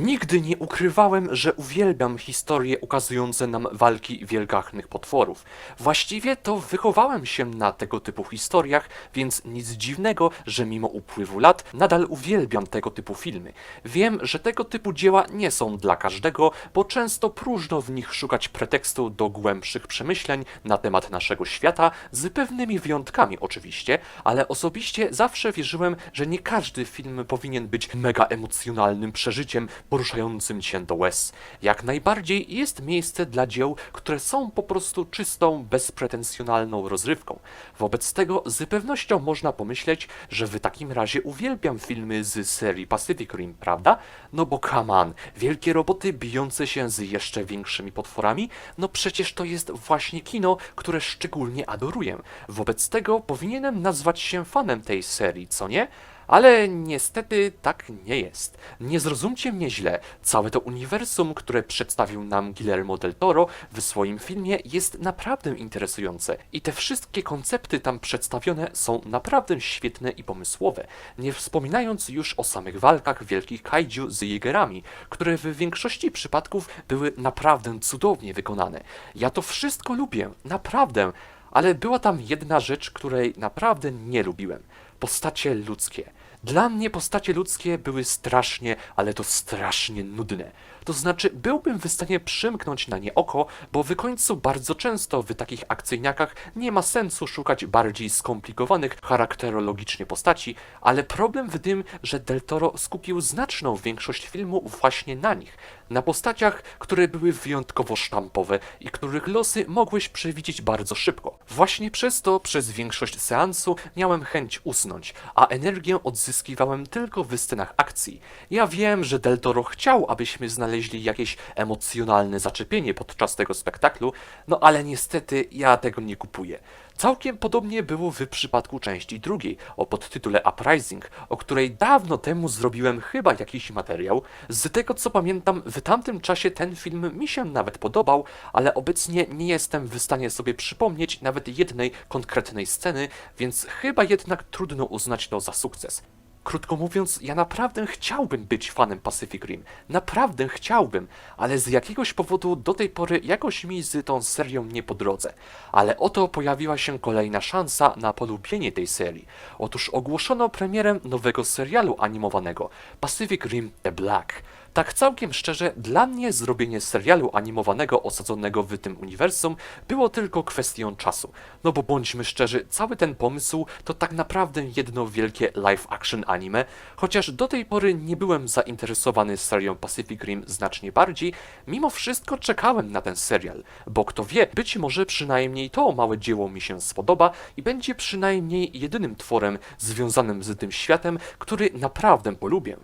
Nigdy nie ukrywałem, że uwielbiam historie ukazujące nam walki wielgachnych potworów. Właściwie to wychowałem się na tego typu historiach, więc nic dziwnego, że mimo upływu lat nadal uwielbiam tego typu filmy. Wiem, że tego typu dzieła nie są dla każdego, bo często próżno w nich szukać pretekstu do głębszych przemyśleń na temat naszego świata, z pewnymi wyjątkami oczywiście, ale osobiście zawsze wierzyłem, że nie każdy film powinien być mega emocjonalnym przeżyciem poruszającym cię do łez. Jak najbardziej jest miejsce dla dzieł, które są po prostu czystą, bezpretensjonalną rozrywką. Wobec tego z pewnością można pomyśleć, że w takim razie uwielbiam filmy z serii Pacific Rim, prawda? No bo come on, wielkie roboty bijące się z jeszcze większymi potworami, no przecież to jest właśnie kino, które szczególnie adoruję. Wobec tego powinienem nazwać się fanem tej serii, co nie? Ale niestety tak nie jest. Nie zrozumcie mnie źle. Całe to uniwersum, które przedstawił nam Guillermo del Toro w swoim filmie jest naprawdę interesujące i te wszystkie koncepty tam przedstawione są naprawdę świetne i pomysłowe. Nie wspominając już o samych walkach wielkich kaiju z Jägerami, które w większości przypadków były naprawdę cudownie wykonane. Ja to wszystko lubię, naprawdę. Ale była tam jedna rzecz, której naprawdę nie lubiłem. Postacie ludzkie. Dla mnie postacie ludzkie były strasznie, ale to strasznie nudne. To znaczy, byłbym w stanie przymknąć na nie oko, bo w końcu bardzo często w takich akcyjniakach nie ma sensu szukać bardziej skomplikowanych charakterologicznie postaci, ale problem w tym, że Del Toro skupił znaczną większość filmu właśnie na nich. Na postaciach, które były wyjątkowo sztampowe i których losy mogłeś przewidzieć bardzo szybko. Właśnie przez to przez większość seansu miałem chęć usnąć, a energię odzyskiwałem tylko w scenach akcji. Ja wiem, że Del Toro chciał, abyśmy znaleźli jakieś emocjonalne zaczepienie podczas tego spektaklu, no ale niestety ja tego nie kupuję. Całkiem podobnie było w przypadku części drugiej, o podtytule Uprising, o której dawno temu zrobiłem chyba jakiś materiał. Z tego co pamiętam, w tamtym czasie ten film mi się nawet podobał, ale obecnie nie jestem w stanie sobie przypomnieć nawet jednej konkretnej sceny, więc chyba jednak trudno uznać to za sukces. Krótko mówiąc, ja naprawdę chciałbym być fanem Pacific Rim. Naprawdę chciałbym, ale z jakiegoś powodu do tej pory jakoś mi z tą serią nie po drodze. Ale oto pojawiła się kolejna szansa na polubienie tej serii. Otóż ogłoszono premierę nowego serialu animowanego Pacific Rim The Black. Tak całkiem szczerze, dla mnie zrobienie serialu animowanego osadzonego w tym uniwersum było tylko kwestią czasu. No bo bądźmy szczerzy, cały ten pomysł to tak naprawdę jedno wielkie live action anime, chociaż do tej pory nie byłem zainteresowany serią Pacific Rim znacznie bardziej, mimo wszystko czekałem na ten serial, bo kto wie, być może przynajmniej to małe dzieło mi się spodoba i będzie przynajmniej jedynym tworem związanym z tym światem, który naprawdę polubię.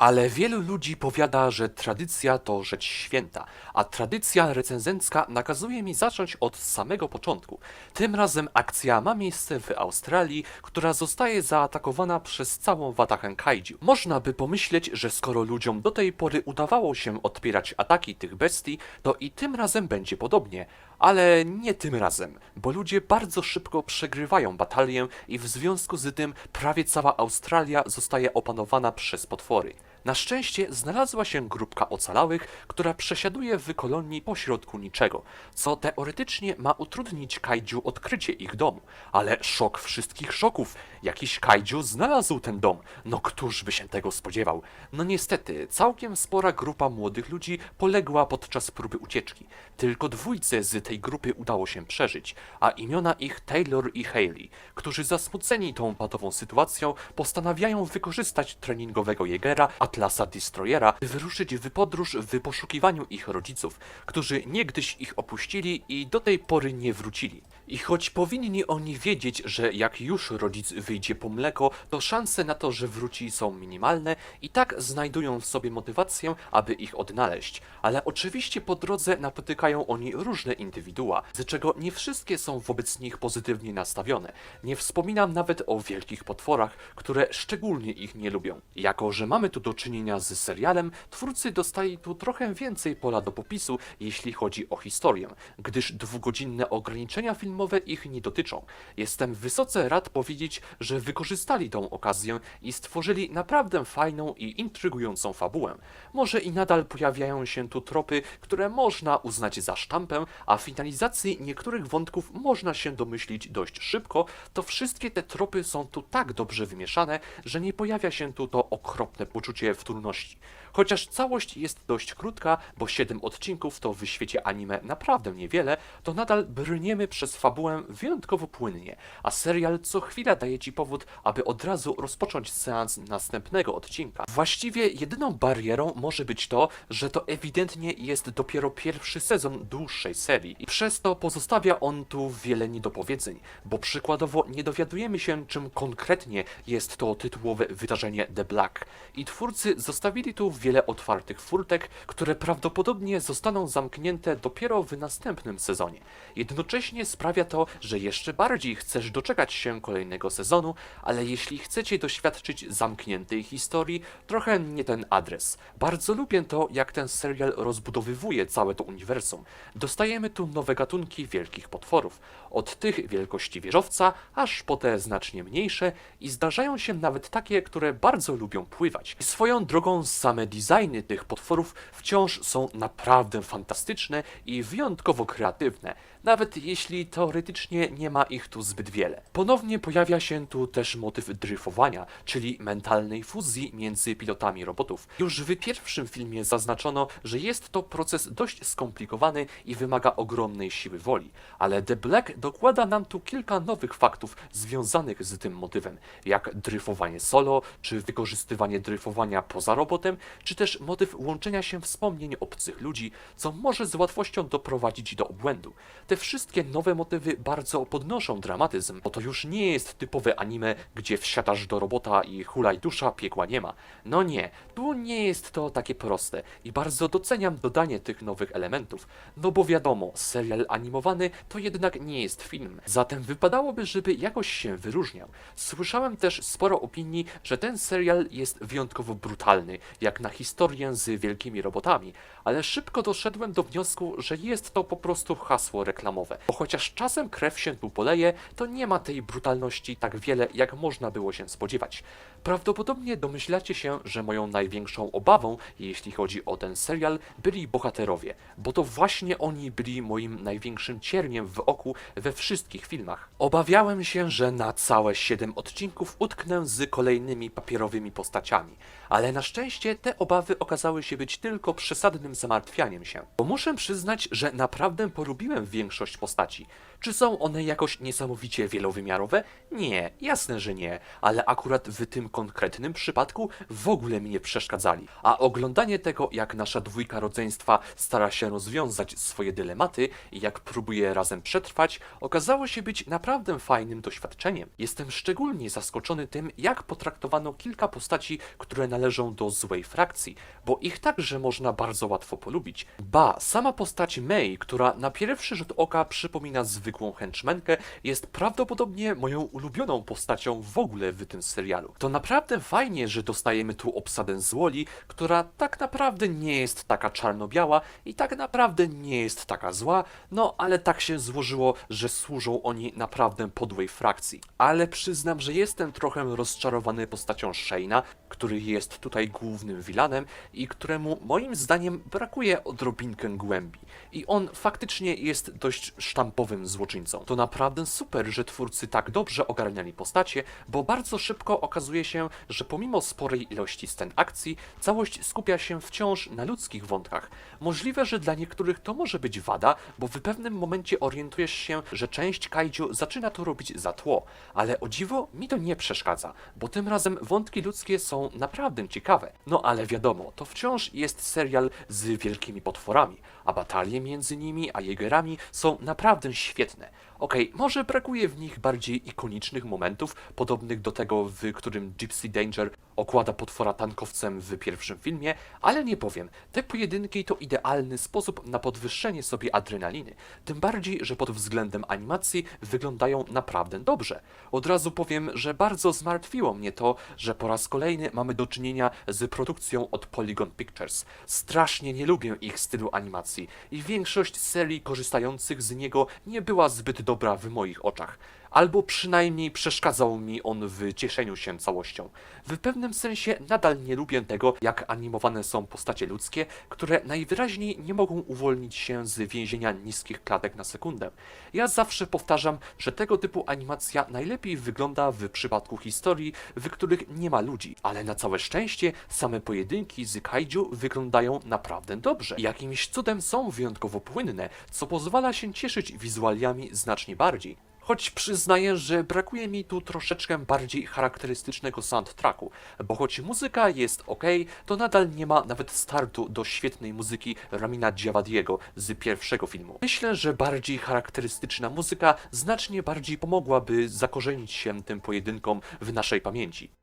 Ale wielu ludzi powiada, że tradycja to rzecz święta, a tradycja recenzencka nakazuje mi zacząć od samego początku. Tym razem akcja ma miejsce w Australii, która zostaje zaatakowana przez całą watachę kaiju. Można by pomyśleć, że skoro ludziom do tej pory udawało się odpierać ataki tych bestii, to i tym razem będzie podobnie. Ale nie tym razem, bo ludzie bardzo szybko przegrywają batalię i w związku z tym prawie cała Australia zostaje opanowana przez potwory. Na szczęście znalazła się grupka ocalałych, która przesiaduje w kolonii pośrodku niczego, co teoretycznie ma utrudnić kaiju odkrycie ich domu. Ale szok wszystkich szoków, jakiś kaiju znalazł ten dom. No któż by się tego spodziewał? No niestety, całkiem spora grupa młodych ludzi poległa podczas próby ucieczki. Tylko dwójce z tej grupy udało się przeżyć, a imiona ich Taylor i Haley, którzy zasmuceni tą patową sytuacją postanawiają wykorzystać treningowego Jegera Atlasa Destroyera, by wyruszyć w podróż w poszukiwaniu ich rodziców, którzy niegdyś ich opuścili i do tej pory nie wrócili. I choć powinni oni wiedzieć, że jak już rodzic wyjdzie po mleko, to szanse na to, że wróci są minimalne i tak znajdują w sobie motywację, aby ich odnaleźć. Ale oczywiście po drodze napotykają oni różne indywidua, z czego nie wszystkie są wobec nich pozytywnie nastawione. Nie wspominam nawet o wielkich potworach, które szczególnie ich nie lubią. Jako, że mamy tu do czynienia z serialem, twórcy dostali tu trochę więcej pola do popisu, jeśli chodzi o historię, gdyż dwugodzinne ograniczenia filmowe ich nie dotyczą. Jestem wysoce rad powiedzieć, że wykorzystali tą okazję i stworzyli naprawdę fajną i intrygującą fabułę. Może i nadal pojawiają się tu tropy, które można uznać za sztampę, a finalizacji niektórych wątków można się domyślić dość szybko, to wszystkie te tropy są tu tak dobrze wymieszane, że nie pojawia się tu to okropne poczucie wtórności. Chociaż całość jest dość krótka, bo 7 odcinków to w świecie anime naprawdę niewiele, to nadal brniemy przez fabułę wyjątkowo płynnie, a serial co chwila daje ci powód, aby od razu rozpocząć seans następnego odcinka. Właściwie jedyną barierą może być to, że to ewidentnie jest dopiero pierwszy sezon dłuższej serii. I przez to pozostawia on tu wiele niedopowiedzeń, bo przykładowo nie dowiadujemy się czym konkretnie jest to tytułowe wydarzenie The Black. I twórcy zostawili tu wiele otwartych furtek, które prawdopodobnie zostaną zamknięte dopiero w następnym sezonie. Jednocześnie sprawia to, że jeszcze bardziej chcesz doczekać się kolejnego sezonu, ale jeśli chcecie doświadczyć zamkniętej historii, trochę nie ten adres. Bardzo lubię to, jak ten serial rozbudowywuje całe to uniwersum. Dostajemy tu nowe gatunki wielkich potworów, od tych wielkości wieżowca, aż po te znacznie mniejsze i zdarzają się nawet takie, które bardzo lubią pływać. Swoją drogą same designy tych potworów wciąż są naprawdę fantastyczne i wyjątkowo kreatywne, nawet jeśli teoretycznie nie ma ich tu zbyt wiele. Ponownie pojawia się tu też motyw dryfowania, czyli mentalnej fuzji między pilotami robotów. Już w pierwszym filmie zaznaczono, że jest to proces dość skomplikowany i wymaga ogromnej siły woli, ale The Black dokłada nam tu kilka nowych faktów związanych z tym motywem, jak dryfowanie solo, czy wykorzystywanie dryfowania poza robotem, czy też motyw łączenia się wspomnień obcych ludzi, co może z łatwością doprowadzić do obłędu. Te wszystkie nowe motywy bardzo podnoszą dramatyzm, bo to już nie jest typowe anime, gdzie wsiadasz do robota i hulaj dusza, piekła nie ma. No nie, tu nie jest to takie proste i bardzo doceniam dodanie tych nowych elementów, no bo wiadomo, serial animowany to jednak nie jest film, zatem wypadałoby, żeby jakoś się wyróżniał. Słyszałem też sporo opinii, że ten serial jest wyjątkowo brutalny, jak na historię z wielkimi robotami, ale szybko doszedłem do wniosku, że jest to po prostu hasło reklamowe. Bo chociaż czasem krew się tu poleje, to nie ma tej brutalności tak wiele, jak można było się spodziewać. Prawdopodobnie domyślacie się, że moją największą obawą, jeśli chodzi o ten serial, byli bohaterowie, bo to właśnie oni byli moim największym cierniem w oku we wszystkich filmach. Obawiałem się, że na całe 7 odcinków utknę z kolejnymi papierowymi postaciami, ale na szczęście te obawy okazały się być tylko przesadnym zamartwianiem się. Bo muszę przyznać, że naprawdę polubiłem większość postaci. Czy są one jakoś niesamowicie wielowymiarowe? Nie, jasne, że nie, ale akurat w tym konkretnym przypadku w ogóle mi nie przeszkadzali. A oglądanie tego, jak nasza dwójka rodzeństwa stara się rozwiązać swoje dylematy i jak próbuje razem przetrwać, okazało się być naprawdę fajnym doświadczeniem. Jestem szczególnie zaskoczony tym, jak potraktowano kilka postaci, które należą do złej frakcji, bo ich także można bardzo łatwo polubić. Ba, sama postać Mei, która na pierwszy rzut oka przypomina zwykłą henchmenkę, jest prawdopodobnie moją ulubioną postacią w ogóle w tym serialu. To naprawdę fajnie, że dostajemy tu obsadę z Woli, która tak naprawdę nie jest taka czarno-biała i tak naprawdę nie jest taka zła, no ale tak się złożyło, że służą oni naprawdę podłej frakcji. Ale przyznam, że jestem trochę rozczarowany postacią Shane'a, który jest tutaj głównym vilanem i któremu moim zdaniem brakuje odrobinkę głębi. I on faktycznie jest dość sztampowym złoczyńcą. To naprawdę super, że twórcy tak dobrze ogarniali postacie, bo bardzo szybko okazuje się, że pomimo sporej ilości scen akcji, całość skupia się wciąż na ludzkich wątkach. Możliwe, że dla niektórych to może być wada, bo w pewnym momencie orientujesz się, że część kaiju zaczyna to robić za tło, ale o dziwo mi to nie przeszkadza, bo tym razem wątki ludzkie są naprawdę ciekawe. No ale wiadomo, to wciąż jest serial z wielkimi potworami, a batalie między nimi a Jägerami są naprawdę świetne. Okej, może brakuje w nich bardziej ikonicznych momentów, podobnych do tego, w którym Gypsy Danger okłada potwora tankowcem w pierwszym filmie, ale nie powiem, te pojedynki to idealny sposób na podwyższenie sobie adrenaliny. Tym bardziej, że pod względem animacji wyglądają naprawdę dobrze. Od razu powiem, że bardzo zmartwiło mnie to, że po raz kolejny mamy do czynienia z produkcją od Polygon Pictures. Strasznie nie lubię ich stylu animacji i większość serii korzystających z niego nie była zbyt dobra w moich oczach. Albo przynajmniej przeszkadzał mi on w cieszeniu się całością. W pewnym sensie nadal nie lubię tego, jak animowane są postacie ludzkie, które najwyraźniej nie mogą uwolnić się z więzienia niskich klatek na sekundę. Ja zawsze powtarzam, że tego typu animacja najlepiej wygląda w przypadku historii, w których nie ma ludzi, ale na całe szczęście same pojedynki z kaiju wyglądają naprawdę dobrze. Jakimś cudem są wyjątkowo płynne, co pozwala się cieszyć wizualiami znacznie bardziej. Choć przyznaję, że brakuje mi tu troszeczkę bardziej charakterystycznego soundtracku, bo choć muzyka jest ok, to nadal nie ma nawet startu do świetnej muzyki Ramina Djawadiego z pierwszego filmu. Myślę, że bardziej charakterystyczna muzyka znacznie bardziej pomogłaby zakorzenić się tym pojedynkom w naszej pamięci.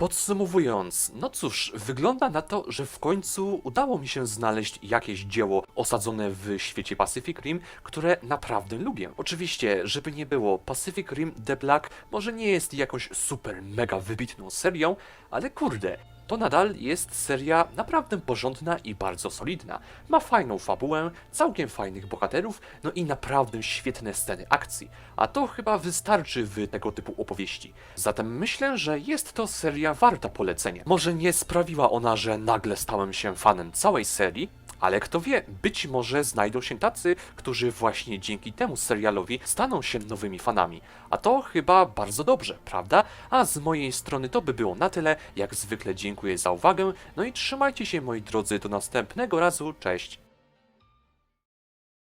Podsumowując, no cóż, wygląda na to, że w końcu udało mi się znaleźć jakieś dzieło osadzone w świecie Pacific Rim, które naprawdę lubię. Oczywiście, żeby nie było, Pacific Rim The Black może nie jest jakąś super mega wybitną serią, ale kurde, to nadal jest seria naprawdę porządna i bardzo solidna. Ma fajną fabułę, całkiem fajnych bohaterów, no i naprawdę świetne sceny akcji. A to chyba wystarczy w tego typu opowieści. Zatem myślę, że jest to seria warta polecenia. Może nie sprawiła ona, że nagle stałem się fanem całej serii, ale kto wie, być może znajdą się tacy, którzy właśnie dzięki temu serialowi staną się nowymi fanami. A to chyba bardzo dobrze, prawda? A z mojej strony to by było na tyle. Jak zwykle dziękuję za uwagę. No i trzymajcie się moi drodzy do następnego razu. Cześć!